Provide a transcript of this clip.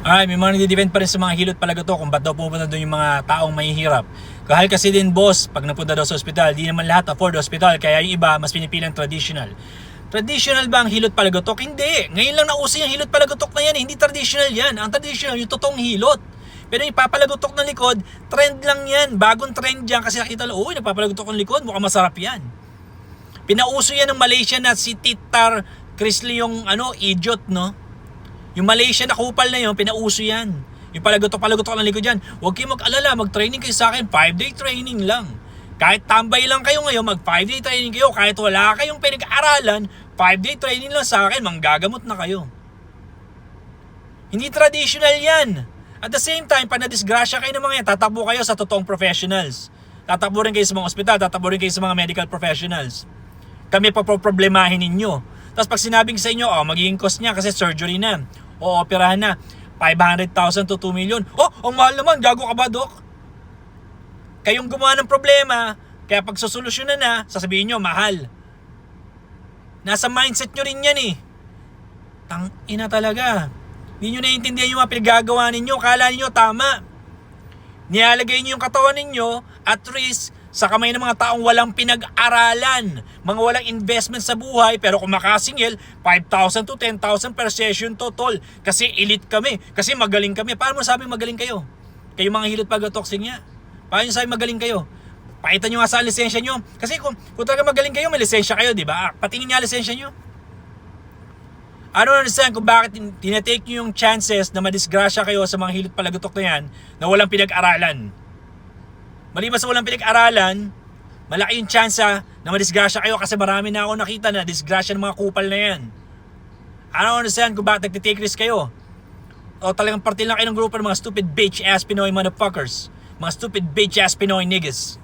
Ay, may mga nagdi-defend pa rin sa mga hilot palagato kung ba't daw pupunta doon yung mga taong mahihirap. Kahal kasi din boss, pag napunta daw sa ospital, di naman lahat afford hospital, kaya yung iba mas pinipilang traditional. Traditional ba ang hilot palagatok? Hindi. Ngayon lang nauso yung hilot palagatok na yan. Hindi traditional yan. Ang traditional, yung totoong hilot. Pero yung papalagotok ng likod, trend lang yan. Bagong trend yan kasi nakita lang, uy, nagpapalagotok ng likod, mukhang masarap yan. Pinauso yan ng Malaysia na si Titar Chrisley yung ano, idiot, no? Yung Malaysia na kupal na yun, pinauso yan. Yung palagotok-palagotok ng likod yan. Huwag kayong mag-alala, mag-training kayo sa akin, 5-day training lang. Kahit tambay lang kayo ngayon, mag 5-day training kayo. Kahit wala kayong pinag-aralan, 5-day training lang sa akin, manggagamot na kayo. Hindi traditional yan. At the same time, pag na-disgrasya kayo ng mga yan, tatakbo kayo sa totoong professionals. Tatakbo rin kayo sa mga ospital, tatakbo rin kayo sa mga medical professionals. Kami pa problemahin ninyo. Tapos pag sinabing sa inyo, oh, magiging cost niya kasi surgery na. O operahan na. 500,000 to 2 million. Oh, ang mahal naman. Gago ka ba, Dok? Kayong gumawa ng problema, kaya pag susolusyonan na, sasabihin nyo, mahal. Nasa mindset nyo rin yan eh. Tang ina talaga. Hindi nyo naiintindihan yung mga pinagagawa ninyo. Kala ninyo tama. Nilalagay nyo yung katawan ninyo at risk sa kamay ng mga taong walang pinag-aralan. Mga walang investment sa buhay pero kung makasingil, 5,000 to 10,000 per session to tol. Kasi elite kami. Kasi magaling kami. Paano mo sabi magaling kayo? Kayo mga hilot pag-toxin niya. Paano sabi magaling kayo? Pakita nyo nga sa lisensya nyo. Kasi kung, kung talaga magaling kayo, may lisensya kayo, di ba? Patingin nga lisensya nyo. I don't understand kung bakit tin- tinatake nyo yung chances na madisgrasya kayo sa mga hilot palagutok na yan na walang pinag-aralan. Maliban sa walang pinag-aralan, malaki yung tsansa na madisgrasya kayo kasi marami na ako nakita na disgrasya ng mga kupal na yan. I don't understand kung bakit nagtitake risk kayo. O talagang parte lang kayo ng grupo ng mga stupid bitch ass Pinoy motherfuckers. Mga stupid bitch ass Pinoy niggas.